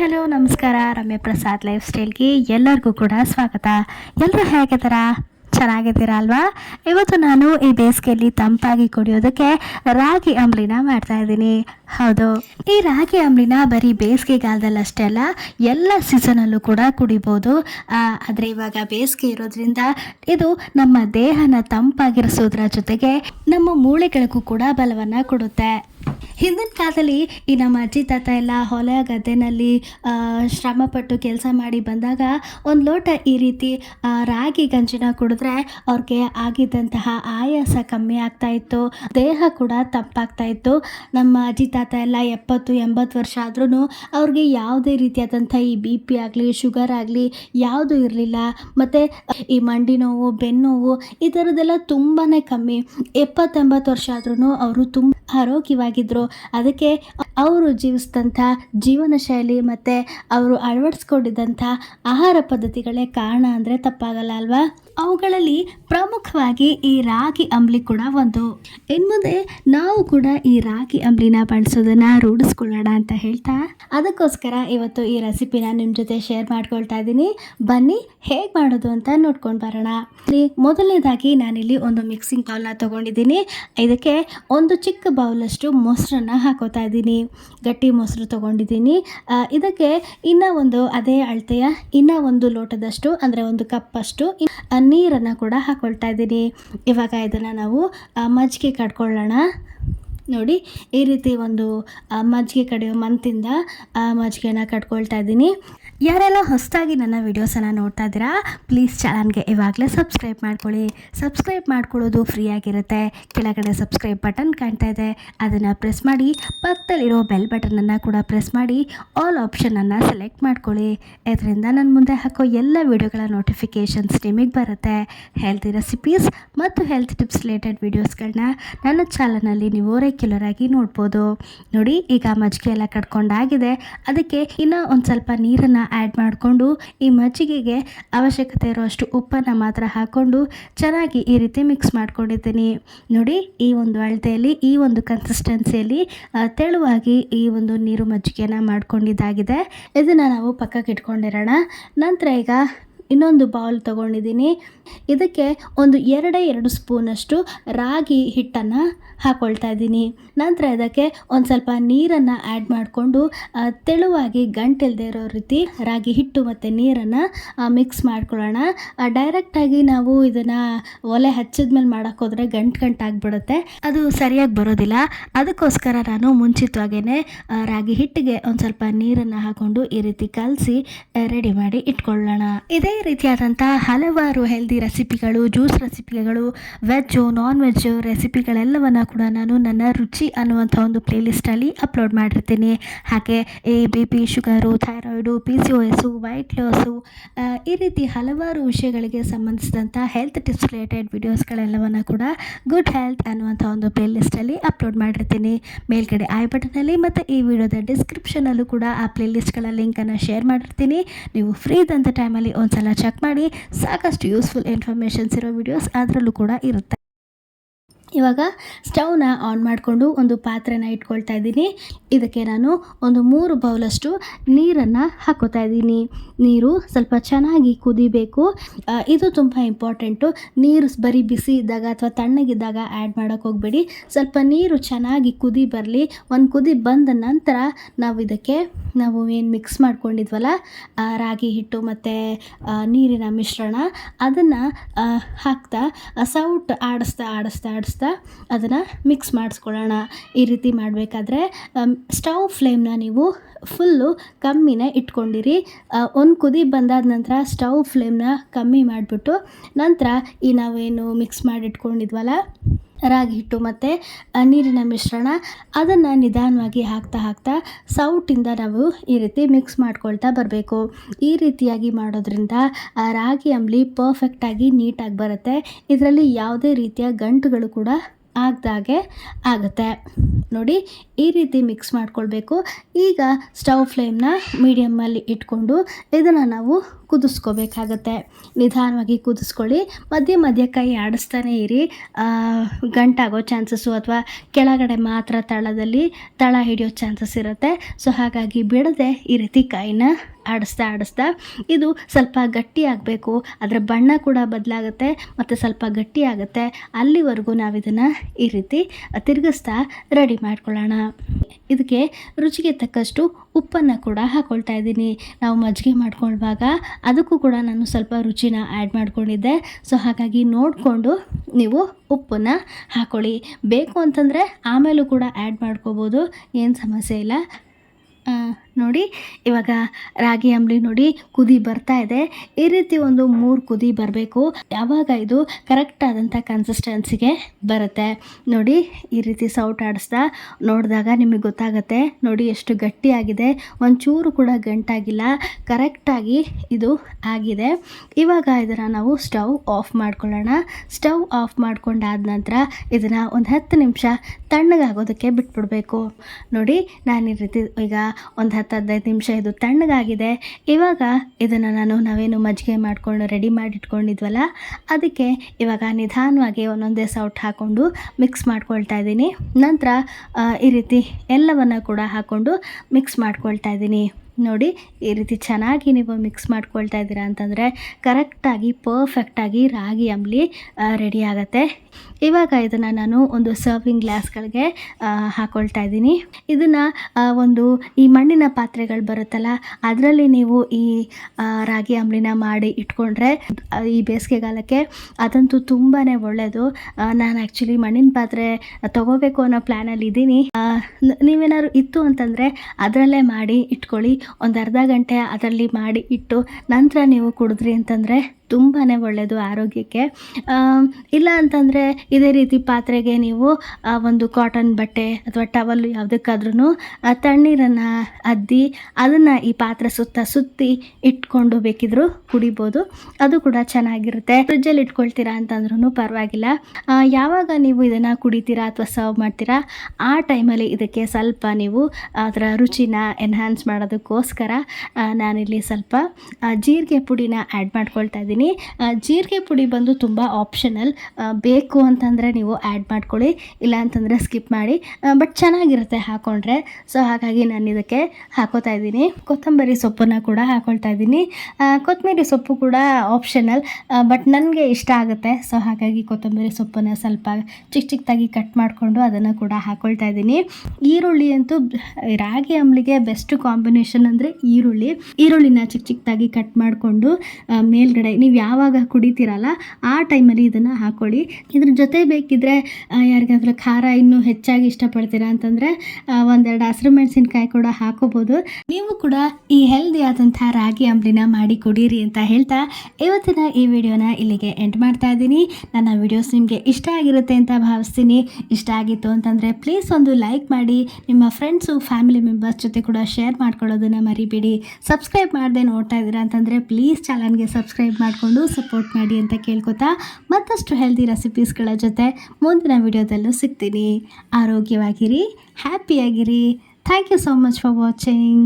Hello, ನಮಸ್ಕಾರ. ರಮ್ಯ Prasad life ಸ್ಟೈಲ್ಗೆ ಎಲ್ಲರಿಗೂ ಕೂಡ ಸ್ವಾಗತ. ಎಲ್ಲರೂ ಹೇಗಿದ್ದೀರ? ಚೆನ್ನಾಗಿದ್ದೀರಾ ಅಲ್ವಾ? ಇವತ್ತು ನಾನು ಈ ಬೇಸಿಗೆಯಲ್ಲಿ ತಂಪಾಗಿ ಕುಡಿಯೋದಕ್ಕೆ ರಾಗಿ ಅಂಬ್ಲಿನ ಮಾಡ್ತಾ ಇದ್ದೀನಿ. ಹೌದು, ಈ ರಾಗಿ ಅಂಬ್ಲಿನ ಬರೀ ಬೇಸಿಗೆಗಾಲದಲ್ಲಿ ಅಷ್ಟೇ ಅಲ್ಲ, ಎಲ್ಲ ಸೀಸನಲ್ಲೂ ಕೂಡ ಕುಡಿಬೋದು. ಆದರೆ ಇವಾಗ ಬೇಸಿಗೆ ಇರೋದ್ರಿಂದ ಇದು ನಮ್ಮ ದೇಹನ ತಂಪಾಗಿರಿಸೋದ್ರ ಜೊತೆಗೆ ನಮ್ಮ ಮೂಳೆಗಳಿಗೂ ಕೂಡ ಬಲವನ್ನು ಕೊಡುತ್ತೆ. ಹಿಂದಿನ ಕಾಲದಲ್ಲಿ ಈ ನಮ್ಮ ಅಜ್ಜಿ, ತಾತ ಎಲ್ಲ ಹೊಲ ಗದ್ದೆನಲ್ಲಿ ಶ್ರಮಪಟ್ಟು ಕೆಲಸ ಮಾಡಿ ಬಂದಾಗ ಒಂದು ಲೋಟ ಈ ರೀತಿ ರಾಗಿ ಗಂಜಿನ ಕುಡಿದ್ರೆ ಅವ್ರಿಗೆ ಆಗಿದ್ದಂತಹ ಆಯಾಸ ಕಮ್ಮಿ ಆಗ್ತಾ ಇತ್ತು, ದೇಹ ಕೂಡ ತಂಪಾಗ್ತಾ ಇತ್ತು. ನಮ್ಮ ಅಜ್ಜಿ, ತಾತ ಎಲ್ಲ ಎಪ್ಪತ್ತು, ಎಂಬತ್ತು ವರ್ಷ ಆದ್ರೂ ಅವ್ರಿಗೆ ಯಾವುದೇ ರೀತಿಯಾದಂಥ ಈ ಬಿ ಪಿ ಆಗಲಿ, ಶುಗರ್ ಆಗಲಿ ಯಾವುದು ಇರಲಿಲ್ಲ. ಮತ್ತು ಈ ಮಂಡಿ ನೋವು ಬೆನ್ನೋವು ಈ ಥರದ್ದೆಲ್ಲ ತುಂಬಾ ಕಮ್ಮಿ. ಎಪ್ಪತ್ತೆಂಬತ್ತು ವರ್ಷ ಆದ್ರೂ ಅವರು ತುಂಬ ಆರೋಗ್ಯವಾಗಿದ್ದರು ಅದಕ್ಕೆ ಅವರು ಜೀವಿಸಿದಂಥ ಜೀವನ ಶೈಲಿ ಮತ್ತು ಅವರು ಅಳವಡಿಸ್ಕೊಂಡಿದ್ದಂಥ ಆಹಾರ ಪದ್ಧತಿಗಳೇ ಕಾರಣ ಅಂದರೆ ತಪ್ಪಾಗಲ್ಲ ಅಲ್ವಾ? ಅವುಗಳಲ್ಲಿ ಪ್ರಮುಖವಾಗಿ ಈ ರಾಗಿ ಅಂಬ್ಲಿ ಕೂಡ ಒಂದು. ಇನ್ಮುಂದೆ ನಾವು ಕೂಡ ಈ ರಾಗಿ ಅಂಬ್ಲಿನ ಬಳಸೋದನ್ನ ರೂಢಿಸ್ಕೊಳ್ಳೋಣ ಅಂತ ಹೇಳ್ತಾ? ಅದಕ್ಕೋಸ್ಕರ ಇವತ್ತು ಈ ರೆಸಿಪಿನ ನಿಮ್ಮ ಜೊತೆ ಶೇರ್ ಮಾಡ್ಕೊಳ್ತಾ ಇದ್ದೀನಿ. ಬನ್ನಿ, ಹೇಗೆ ಮಾಡೋದು ಅಂತ ನೋಡ್ಕೊಂಡು ಬರೋಣ. ಮೊದಲನೇದಾಗಿ ನಾನಿಲ್ಲಿ ಒಂದು ಮಿಕ್ಸಿಂಗ್ ಬೌಲ್ನ ತೊಗೊಂಡಿದ್ದೀನಿ. ಇದಕ್ಕೆ ಒಂದು ಚಿಕ್ಕ ಬೌಲಷ್ಟು ಮೊಸರನ್ನ ಹಾಕೋತಾ ಇದ್ದೀನಿ. ಗಟ್ಟಿ ಮೊಸರು ತೊಗೊಂಡಿದ್ದೀನಿ. ಇದಕ್ಕೆ ಇನ್ನೂ ಒಂದು ಅದೇ ಅಳತೆಯ ಇನ್ನೂ ಒಂದು ಲೋಟದಷ್ಟು, ಅಂದರೆ ಒಂದು ಕಪ್ಪಷ್ಟು ನೀರನ್ನು ಕೂಡ ಹಾಕ್ಕೊಳ್ತಾ ಇದ್ದೀನಿ. ಇವಾಗ ಇದನ್ನು ನಾವು ಮಜ್ಜಿಗೆ ಕಟ್ಕೊಳ್ಳೋಣ ನೋಡಿ, ಈ ರೀತಿ ಒಂದು ಮಜ್ಜಿಗೆ ಕಡಿಯೋ ಮಂತಿಂದ ಮಜ್ಜಿಗೆನ ಕಟ್ಕೊಳ್ತಾ ಇದ್ದೀನಿ. ಯಾರೆಲ್ಲ ಹೊಸದಾಗಿ ನನ್ನ ವೀಡಿಯೋಸನ್ನು ನೋಡ್ತಾ ಇದ್ದೀರಾ ಪ್ಲೀಸ್ ಚಾನಲ್ಗೆ ಇವಾಗಲೇ ಸಬ್ಸ್ಕ್ರೈಬ್ ಮಾಡ್ಕೊಳ್ಳಿ. ಸಬ್ಸ್ಕ್ರೈಬ್ ಮಾಡ್ಕೊಳ್ಳೋದು ಫ್ರೀ ಆಗಿರುತ್ತೆ. ಕೆಳಗಡೆ ಸಬ್ಸ್ಕ್ರೈಬ್ ಬಟನ್ ಕಾಣ್ತಾ ಇದೆ. ಅದನ್ನು ಪ್ರೆಸ್ ಮಾಡಿ, ಪಕ್ಕದಲ್ಲಿರೋ ಬೆಲ್ ಬಟನನ್ನು ಕೂಡ ಪ್ರೆಸ್ ಮಾಡಿ ಆಲ್ ಆಪ್ಷನನ್ನು ಸೆಲೆಕ್ಟ್ ಮಾಡ್ಕೊಳ್ಳಿ. ಇದರಿಂದ ನಾನು ಮುಂದೆ ಹಾಕೋ ಎಲ್ಲ ವೀಡಿಯೋಗಳ ನೋಟಿಫಿಕೇಷನ್ಸ್ ನಿಮಗೆ ಬರುತ್ತೆ. ಹೆಲ್ತಿ ರೆಸಿಪೀಸ್ ಮತ್ತು ಹೆಲ್ತ್ ಟಿಪ್ಸ್ ರಿಲೇಟೆಡ್ ವೀಡಿಯೋಸ್ಗಳನ್ನ ನನ್ನ ಚಾನಲ್ನಲ್ಲಿ ನೀವು ರೆಗ್ಯುಲರ್ ಆಗಿ ನೋಡ್ಬೋದು. ನೋಡಿ, ಈಗ ಮಜ್ಜಿಗೆ ಎಲ್ಲ ಕಟ್ಕೊಂಡಾಗಿದೆ ಅದಕ್ಕೆ ಇನ್ನೂ ಒಂದು ಸ್ವಲ್ಪ ನೀರನ್ನು ಆ್ಯಡ್ ಮಾಡಿಕೊಂಡು ಈ ಮಜ್ಜಿಗೆಗೆ ಅವಶ್ಯಕತೆ ಇರುವಷ್ಟು ಉಪ್ಪನ್ನು ಮಾತ್ರ ಹಾಕ್ಕೊಂಡು ಚೆನ್ನಾಗಿ ಈ ರೀತಿ ಮಿಕ್ಸ್ ಮಾಡ್ಕೊಂಡಿದ್ದೀನಿ. ನೋಡಿ, ಈ ಒಂದು ಅಳತೆಯಲ್ಲಿ, ಈ ಒಂದು ಕನ್ಸಿಸ್ಟೆನ್ಸಿಯಲ್ಲಿ ತೆಳುವಾಗಿ ಈ ಒಂದು ನೀರು ಮಜ್ಜಿಗೆನ ಮಾಡ್ಕೊಂಡಿದ್ದಾಗಿದೆ. ಇದನ್ನು ನಾವು ಪಕ್ಕಕ್ಕೆ ಇಟ್ಕೊಂಡಿರೋಣ. ನಂತರ ಈಗ ಇನ್ನೊಂದು ಬೌಲ್ ತೊಗೊಂಡಿದ್ದೀನಿ. ಇದಕ್ಕೆ ಒಂದು ಎರಡೇ ಎರಡು ಸ್ಪೂನಷ್ಟು ರಾಗಿ ಹಿಟ್ಟನ್ನು ಹಾಕ್ಕೊಳ್ತಾ ಇದ್ದೀನಿ. ನಂತರ ಇದಕ್ಕೆ ಒಂದು ಸ್ವಲ್ಪ ನೀರನ್ನು ಆ್ಯಡ್ ಮಾಡಿಕೊಂಡು ತೆಳುವಾಗಿ ಗಂಟಿಲ್ದೇ ಇರೋ ರೀತಿ ರಾಗಿ ಹಿಟ್ಟು ಮತ್ತು ನೀರನ್ನು ಮಿಕ್ಸ್ ಮಾಡ್ಕೊಳ್ಳೋಣ. ಡೈರೆಕ್ಟಾಗಿ ನಾವು ಇದನ್ನು ಒಲೆ ಹಚ್ಚಿದ ಮೇಲೆ ಮಾಡೋಕ್ಕೋದ್ರೆ ಗಂಟು ಗಂಟಾಗ್ಬಿಡುತ್ತೆ ಅದು ಸರಿಯಾಗಿ ಬರೋದಿಲ್ಲ. ಅದಕ್ಕೋಸ್ಕರ ನಾನು ಮುಂಚಿತವಾಗೇ ರಾಗಿ ಹಿಟ್ಟಿಗೆ ಒಂದು ಸ್ವಲ್ಪ ನೀರನ್ನು ಹಾಕೊಂಡು ಈ ರೀತಿ ಕಲಸಿ ರೆಡಿ ಮಾಡಿ ಇಟ್ಕೊಳ್ಳೋಣ. ಇದೇ ರೀತಿಯಾದಂಥ ಹಲವಾರು ಹೆಲ್ದಿ ರೆಸಿಪಿಗಳು, ಜ್ಯೂಸ್ ರೆಸಿಪಿಗಳು, ವೆಜ್ಜು ನಾನ್ ವೆಜ್ಜು ರೆಸಿಪಿಗಳೆಲ್ಲವನ್ನು ಕೂಡ ನಾನು ನನ್ನ ರುಚಿ ಅನ್ನುವಂಥ ಒಂದು ಪ್ಲೇಲಿಸ್ಟಲ್ಲಿ ಅಪ್ಲೋಡ್ ಮಾಡಿರ್ತೀನಿ. ಹಾಗೆ A, B, P, sugar, thyroid, P C O S, weight loss ಈ ರೀತಿ ಹಲವಾರು ವಿಷಯಗಳಿಗೆ ಸಂಬಂಧಿಸಿದಂಥ ಹೆಲ್ತ್ ಟಿಪ್ಸ್ ರಿಲೇಟೆಡ್ ವಿಡಿಯೋಸ್ಗಳೆಲ್ಲವನ್ನು ಕೂಡ ಗುಡ್ ಹೆಲ್ತ್ ಅನ್ನುವಂಥ ಒಂದು ಪ್ಲೇಲಿಸ್ಟಲ್ಲಿ ಅಪ್ಲೋಡ್ ಮಾಡಿರ್ತೀನಿ ಮೇಲ್ಗಡೆ ಐ ಬಟನಲ್ಲಿ ಮತ್ತು ಈ ವಿಡಿಯೋದ ಡಿಸ್ಕ್ರಿಪ್ಷನಲ್ಲೂ ಕೂಡ ಆ ಪ್ಲೇಲಿಸ್ಟ್ಗಳ ಲಿಂಕನ್ನು ಶೇರ್ ಮಾಡಿರ್ತೀನಿ. ನೀವು ಫ್ರೀ ಇದ್ದಂಥ ಟೈಮಲ್ಲಿ ಒಂದ್ಸಲ ಚೆಕ್ ಮಾಡಿ ಸಾಕಷ್ಟು ಯೂಸ್ಫುಲ್ ಇನ್ಫಾರ್ಮೇಷನ್ಸ್ ಇರೋ ವಿಡಿಯೋಸ್ ಅದರಲ್ಲೂ ಕೂಡ ಇರುತ್ತೆ. ಇವಾಗ ಸ್ಟೌನ ಆನ್ ಮಾಡಿಕೊಂಡು ಒಂದು ಪಾತ್ರೆನ ಇಟ್ಕೊಳ್ತಾ ಇದ್ದೀನಿ. ಇದಕ್ಕೆ ನಾನು ಒಂದು ಮೂರು ಬೌಲಷ್ಟು ನೀರನ್ನು ಹಾಕೋತಾ ಇದ್ದೀನಿ. ನೀರು ಸ್ವಲ್ಪ ಚೆನ್ನಾಗಿ ಕುದಿಬೇಕು. ಇದು ತುಂಬ ಇಂಪಾರ್ಟೆಂಟು. ನೀರು ಬರೀ ಬಿಸಿ ಇದ್ದಾಗ ಅಥವಾ ತಣ್ಣಗಿದ್ದಾಗ ಆ್ಯಡ್ ಮಾಡೋಕ್ಕೆ ಹೋಗಬೇಡಿ. ಸ್ವಲ್ಪ ನೀರು ಚೆನ್ನಾಗಿ ಕುದಿ ಬರಲಿ. ಒಂದು ಕುದಿ ಬಂದ ನಂತರ ನಾವು ಇದಕ್ಕೆ ನಾವು ಏನು ಮಿಕ್ಸ್ ಮಾಡ್ಕೊಂಡಿದ್ವಲ್ಲ ರಾಗಿ ಹಿಟ್ಟು ಮತ್ತು ನೀರಿನ ಮಿಶ್ರಣ, ಅದನ್ನು ಹಾಕ್ತಾ ಸೌಟ್ ಆಡಿಸ್ತಾ ಆಡಿಸ್ತಾ ಆಡಿಸ್ತಾ ಅದನ್ನು ಮಿಕ್ಸ್ ಮಾಡಿಸ್ಕೊಳ್ಳೋಣ. ಈ ರೀತಿ ಮಾಡಬೇಕಾದ್ರೆ ಸ್ಟವ್ ಫ್ಲೇಮ್ನ ನೀವು ಫುಲ್ಲು ಕಮ್ಮಿನೇ ಇಟ್ಕೊಂಡಿರಿ. ಒಂದು ಕುದಿ ಬಂದಾದ ನಂತರ ಸ್ಟವ್ ಫ್ಲೇಮ್ನ ಕಮ್ಮಿ ಮಾಡಿಬಿಟ್ಟು ನಂತರ ಈ ನಾವೇನು ಮಿಕ್ಸ್ ಮಾಡಿ ಇಟ್ಕೊಂಡಿದ್ವಲ್ಲ ರಾಗಿ ಹಿಟ್ಟು ಮತ್ತು ನೀರಿನ ಮಿಶ್ರಣ ಅದನ್ನು ನಿಧಾನವಾಗಿ ಹಾಕ್ತಾ ಹಾಕ್ತಾ ಸೌಟಿಂದ ನಾವು ಈ ರೀತಿ ಮಿಕ್ಸ್ ಮಾಡ್ಕೊಳ್ತಾ ಬರಬೇಕು. ಈ ರೀತಿಯಾಗಿ ಮಾಡೋದ್ರಿಂದ ರಾಗಿ ಅಂಬ್ಲಿ ಪರ್ಫೆಕ್ಟಾಗಿ ನೀಟಾಗಿ ಬರುತ್ತೆ. ಇದರಲ್ಲಿ ಯಾವುದೇ ರೀತಿಯ ಗಂಟುಗಳು ಕೂಡ ಆಗ್ದಾಗೆ ಆಗುತ್ತೆ. ನೋಡಿ ಈ ರೀತಿ ಮಿಕ್ಸ್ ಮಾಡ್ಕೊಳ್ಬೇಕು. ಈಗ ಸ್ಟವ್ ಫ್ಲೇಮ್ನ ಮೀಡಿಯಮ್ಮಲ್ಲಿ ಇಟ್ಕೊಂಡು ಇದನ್ನು ನಾವು ಕುದಿಸ್ಕೋಬೇಕಾಗತ್ತೆ. ನಿಧಾನವಾಗಿ ಕುದಿಸ್ಕೊಳ್ಳಿ. ಮಧ್ಯೆ ಮಧ್ಯೆ ಕೈ ಆಡಿಸ್ತಾನೆ ಇರಿ. ಗಂಟಾಗೋ ಚಾನ್ಸಸ್ಸು ಅಥವಾ ಕೆಳಗಡೆ ಮಾತ್ರ ತಳದಲ್ಲಿ ತಳ ಹಿಡಿಯೋ ಚಾನ್ಸಸ್ ಇರುತ್ತೆ. ಸೊ ಹಾಗಾಗಿ ಬಿಡದೆ ಈ ರೀತಿ ಕಾಯಿನ ಆಡಿಸ್ತಾ ಆಡಿಸ್ತಾ ಇದು ಸ್ವಲ್ಪ ಗಟ್ಟಿ ಆಗಬೇಕು. ಅದರ ಬಣ್ಣ ಕೂಡ ಬದಲಾಗುತ್ತೆ ಮತ್ತು ಸ್ವಲ್ಪ ಗಟ್ಟಿ ಆಗುತ್ತೆ. ಅಲ್ಲಿವರೆಗೂ ನಾವು ಇದನ್ನು ಈ ರೀತಿ ತಿರುಗಿಸ್ತಾ ರೆಡಿ ಮಾಡ್ಕೊಳ್ಳೋಣ. ಇದಕ್ಕೆ ರುಚಿಗೆ ತಕ್ಕಷ್ಟು ಉಪ್ಪನ್ನು ಕೂಡ ಹಾಕ್ಕೊಳ್ತಾ ಇದ್ದೀನಿ. ನಾವು ಮಜ್ಜಿಗೆ ಮಾಡ್ಕೊಳ್ಳುವಾಗ ಅದಕ್ಕೂ ಕೂಡ ನಾನು ಸ್ವಲ್ಪ ರುಚಿನ ಆ್ಯಡ್ ಮಾಡ್ಕೊಂಡಿದ್ದೆ. ಸೊ, ಹಾಗಾಗಿ ನೋಡಿಕೊಂಡು ನೀವು ಉಪ್ಪನ್ನು ಹಾಕ್ಕೊಳ್ಳಿ ಬೇಕು ಅಂತಂದರೆ ಆಮೇಲೂ ಕೂಡ ಆ್ಯಡ್ ಮಾಡ್ಕೋಬೋದು. ಏನು ಸಮಸ್ಯೆ ಇಲ್ಲ. ನೋಡಿ, ಇವಾಗ ರಾಗಿ ಅಂಬಲಿ ನೋಡಿ ಕುದಿ ಬರ್ತಾ ಇದೆ. ಈ ರೀತಿ ಒಂದು ಮೂರು ಕುದಿ ಬರಬೇಕು. ಯಾವಾಗ ಇದು ಕರೆಕ್ಟ್ ಆದಂಥ ಕನ್ಸಿಸ್ಟೆನ್ಸಿಗೆ ಬರುತ್ತೆ. ನೋಡಿ, ಈ ರೀತಿ ಸೌಟ್ ಆಡಿಸ್ತಾ ನೋಡಿದಾಗ ನಿಮಗೆ ಗೊತ್ತಾಗುತ್ತೆ. ನೋಡಿ, ಎಷ್ಟು ಗಟ್ಟಿಯಾಗಿದೆ. ಒಂಚೂರು ಕೂಡ ಗಂಟಾಗಿಲ್ಲ. ಕರೆಕ್ಟಾಗಿ ಇದು ಆಗಿದೆ. ಇವಾಗ ಇದನ್ನು ನಾವು ಸ್ಟವ್ ಆಫ್ ಮಾಡ್ಕೊಳ್ಳೋಣ. ಸ್ಟವ್ ಆಫ್ ಮಾಡ್ಕೊಂಡಾದ ನಂತರ ಇದನ್ನು ಒಂದು ಹತ್ತು ನಿಮಿಷ ತಣ್ಣಗಾಗೋದಕ್ಕೆ ಬಿಟ್ಬಿಡಬೇಕು. ನೋಡಿ, ನಾನು ಈ ರೀತಿ ಈಗ ಒಂದು ಹತ್ತು ಹದಿನೈದು ನಿಮಿಷ ಇದು ತಣ್ಣಗಾಗಿದೆ. ಇವಾಗ ಇದನ್ನು ನಾನು ನಾವೇನು ಮಜ್ಜಿಗೆ ಮಾಡಿಕೊಂಡು ರೆಡಿ ಮಾಡಿಟ್ಕೊಂಡಿದ್ವಲ್ಲ, ಅದಕ್ಕೆ ಇವಾಗ ನಿಧಾನವಾಗಿ ಒಂದೊಂದೇ ಸೌಟ್ ಹಾಕ್ಕೊಂಡು ಮಿಕ್ಸ್ ಮಾಡ್ಕೊಳ್ತಾ ಇದ್ದೀನಿ. ನಂತರ ಈ ರೀತಿ ಎಲ್ಲವನ್ನು ಕೂಡ ಹಾಕ್ಕೊಂಡು ಮಿಕ್ಸ್ ಮಾಡ್ಕೊಳ್ತಾ ಇದ್ದೀನಿ. ನೋಡಿ, ಈ ರೀತಿ ಚೆನ್ನಾಗಿ ನೀವು ಮಿಕ್ಸ್ ಮಾಡ್ಕೊಳ್ತಾ ಇದ್ದೀರಾ ಅಂತಂದರೆ ಕರೆಕ್ಟಾಗಿ ಪರ್ಫೆಕ್ಟಾಗಿ ರಾಗಿ ಅಂಬಲಿ ರೆಡಿ ಆಗುತ್ತೆ. ಇವಾಗ ಇದನ್ನು ನಾನು ಒಂದು ಸರ್ವಿಂಗ್ ಗ್ಲಾಸ್ಗಳಿಗೆ ಹಾಕೊಳ್ತಾ ಇದ್ದೀನಿ. ಇದನ್ನು ಒಂದು ಈ ಮಣ್ಣಿನ ಪಾತ್ರೆಗಳು ಬರುತ್ತಲ್ಲ, ಅದರಲ್ಲಿ ನೀವು ಈ ರಾಗಿ ಅಂಬಲಿನ ಮಾಡಿ ಇಟ್ಕೊಂಡ್ರೆ ಈ ಬೇಸಿಗೆಗಾಲಕ್ಕೆ ಅದಂತೂ ತುಂಬಾ ಒಳ್ಳೆಯದು ನಾನು ಆ್ಯಕ್ಚುಲಿ ಮಣ್ಣಿನ ಪಾತ್ರೆ ತಗೋಬೇಕು ಅನ್ನೋ ಪ್ಲ್ಯಾನಲ್ಲಿ ಇದ್ದೀನಿ. ನೀವೇನಾದ್ರು ಇತ್ತು ಅಂತಂದರೆ ಅದರಲ್ಲೇ ಮಾಡಿ ಇಟ್ಕೊಳ್ಳಿ. ಒಂದು ಅರ್ಧ ಗಂಟೆ ಅದರಲ್ಲಿ ಮಾಡಿ ಇಟ್ಟು ನಂತರ ನೀವು ಕುಡಿದ್ರಿ ಅಂತಂದರೆ ತುಂಬಾ ಒಳ್ಳೆಯದು ಆರೋಗ್ಯಕ್ಕೆ. ಇಲ್ಲ ಅಂತಂದರೆ ಇದೇ ರೀತಿ ಪಾತ್ರೆಗೆ ನೀವು ಒಂದು ಕಾಟನ್ ಬಟ್ಟೆ ಅಥವಾ ಟವಲ್ ಯಾವುದಕ್ಕಾದ್ರೂ ತಣ್ಣೀರನ್ನು ಅದ್ದಿ, ಅದನ್ನು ಈ ಪಾತ್ರೆ ಸುತ್ತ ಸುತ್ತಿ ಇಟ್ಕೊಂಡು ಬೇಕಿದ್ರು ಕುಡಿಬೋದು. ಅದು ಕೂಡ ಚೆನ್ನಾಗಿರುತ್ತೆ. ಫ್ರಿಜ್ಜಲ್ಲಿ ಇಟ್ಕೊಳ್ತೀರಾ ಅಂತಂದ್ರೂ ಪರವಾಗಿಲ್ಲ. ಯಾವಾಗ ನೀವು ಇದನ್ನು ಕುಡಿತೀರಾ ಅಥವಾ ಸರ್ವ್ ಮಾಡ್ತೀರಾ, ಆ ಟೈಮಲ್ಲಿ ಇದಕ್ಕೆ ಸ್ವಲ್ಪ ನೀವು ಅದರ ರುಚಿನ ಎನ್ಹಾನ್ಸ್ ಮಾಡೋದಕ್ಕೋಸ್ಕರ ನಾನಿಲ್ಲಿ ಸ್ವಲ್ಪ ಜೀರಿಗೆ ಪುಡಿನ ಆ್ಯಡ್ ಮಾಡ್ಕೊಳ್ತಾ ಇದ್ದೀನಿ. ಆ, ಜೀರಿಗೆ ಪುಡಿ ಬಂದು ತುಂಬ ಆಪ್ಷನಲ್ ಬೇಕು ಅಂತಂದರೆ ನೀವು ಆ್ಯಡ್ ಮಾಡ್ಕೊಳ್ಳಿ ಇಲ್ಲ ಅಂತಂದರೆ ಸ್ಕಿಪ್ ಮಾಡಿ. ಬಟ್ ಚೆನ್ನಾಗಿರುತ್ತೆ ಹಾಕ್ಕೊಂಡ್ರೆ ಸೊ ಹಾಗಾಗಿ ನಾನು ಇದಕ್ಕೆ ಹಾಕೋತಾ ಇದ್ದೀನಿ. ಕೊತ್ತಂಬರಿ ಸೊಪ್ಪನ್ನು ಕೂಡ ಹಾಕೊಳ್ತಾ ಇದ್ದೀನಿ. ಕೊತ್ತಂಬರಿ ಸೊಪ್ಪು ಕೂಡ ಆಪ್ಷನಲ್ ಬಟ್ ನನಗೆ ಇಷ್ಟ ಆಗುತ್ತೆ. ಸೊ ಹಾಗಾಗಿ ಕೊತ್ತಂಬರಿ ಸೊಪ್ಪನ್ನು ಸ್ವಲ್ಪ ಚಿಕ್ಕ ಚಿಕ್ಕದಾಗಿ ಕಟ್ ಮಾಡಿಕೊಂಡು ಅದನ್ನು ಕೂಡ ಹಾಕೊಳ್ತಾ ಇದ್ದೀನಿ. ಈರುಳ್ಳಿ ಅಂತೂ ರಾಗಿ ಅಂಬಲಿಗೆ ಬೆಸ್ಟ್ ಕಾಂಬಿನೇಷನ್ ಅಂದರೆ ಈರುಳ್ಳಿ. ಈರುಳ್ಳಿನ ಚಿಕ್ಕ ಚಿಕ್ಕದಾಗಿ ಕಟ್ ಮಾಡಿಕೊಂಡು ಮೇಲ್ಗಡೆ ನೀವು ಯಾವಾಗ ಕುಡಿತೀರಲ್ಲ ಆ ಟೈಮಲ್ಲಿ ಇದನ್ನು ಹಾಕ್ಕೊಳ್ಳಿ ಇದ್ರ ಜೊತೆ ಬೇಕಿದ್ರೆ ಯಾರಿಗಾದರೂ ಖಾರ ಇನ್ನೂ ಹೆಚ್ಚಾಗಿ ಇಷ್ಟಪಡ್ತೀರಾ ಅಂತಂದರೆ ಒಂದೆರಡು ಹಸಿರು ಮೆಣಸಿನ್ಕಾಯಿ ಕೂಡ ಹಾಕೋಬೋದು. ನೀವು ಕೂಡ ಈ ಹೆಲ್ದಿ ಆದಂಥ ರಾಗಿ ಅಂಬ್ಲಿನ ಮಾಡಿ ಕುಡೀರಿ ಅಂತ ಹೇಳ್ತಾ ಇವತ್ತಿನ ಈ ವಿಡಿಯೋನ ಇಲ್ಲಿಗೆ ಎಂಡ್ ಮಾಡ್ತಾ ಇದ್ದೀನಿ. ನನ್ನ ವಿಡಿಯೋಸ್ ನಿಮಗೆ ಇಷ್ಟ ಆಗಿರುತ್ತೆ ಅಂತ ಭಾವಿಸ್ತೀನಿ. ಇಷ್ಟ ಆಗಿತ್ತು ಅಂತಂದರೆ ಪ್ಲೀಸ್ ಒಂದು ಲೈಕ್ ಮಾಡಿ. ನಿಮ್ಮ ಫ್ರೆಂಡ್ಸು ಫ್ಯಾಮಿಲಿ ಮೆಂಬರ್ಸ್ ಜೊತೆ ಕೂಡ ಶೇರ್ ಮಾಡ್ಕೊಳ್ಳೋದನ್ನು ಮರಿಬೇಡಿ. ಸಬ್ಸ್ಕ್ರೈಬ್ ಮಾಡದೆ ನೋಡ್ತಾ ಇದ್ದೀರಾ ಅಂತಂದರೆ ಪ್ಲೀಸ್ ಚಾನಲ್ಗೆ ಸಬ್ಸ್ಕ್ರೈಬ್ ಮಾಡಿಕೊಂಡು ಸಪೋರ್ಟ್ ಮಾಡಿ ಅಂತ ಕೇಳ್ಕೊತಾ ಮತ್ತಷ್ಟು ಹೆಲ್ದಿ ರೆಸಿಪೀಸ್ಗಳ ಜೊತೆ ಮುಂದಿನ ವಿಡಿಯೋದಲ್ಲೂ ಸಿಗ್ತೀನಿ. ಆರೋಗ್ಯವಾಗಿರಿ ಹ್ಯಾಪಿಯಾಗಿರಿ thank you so much for watching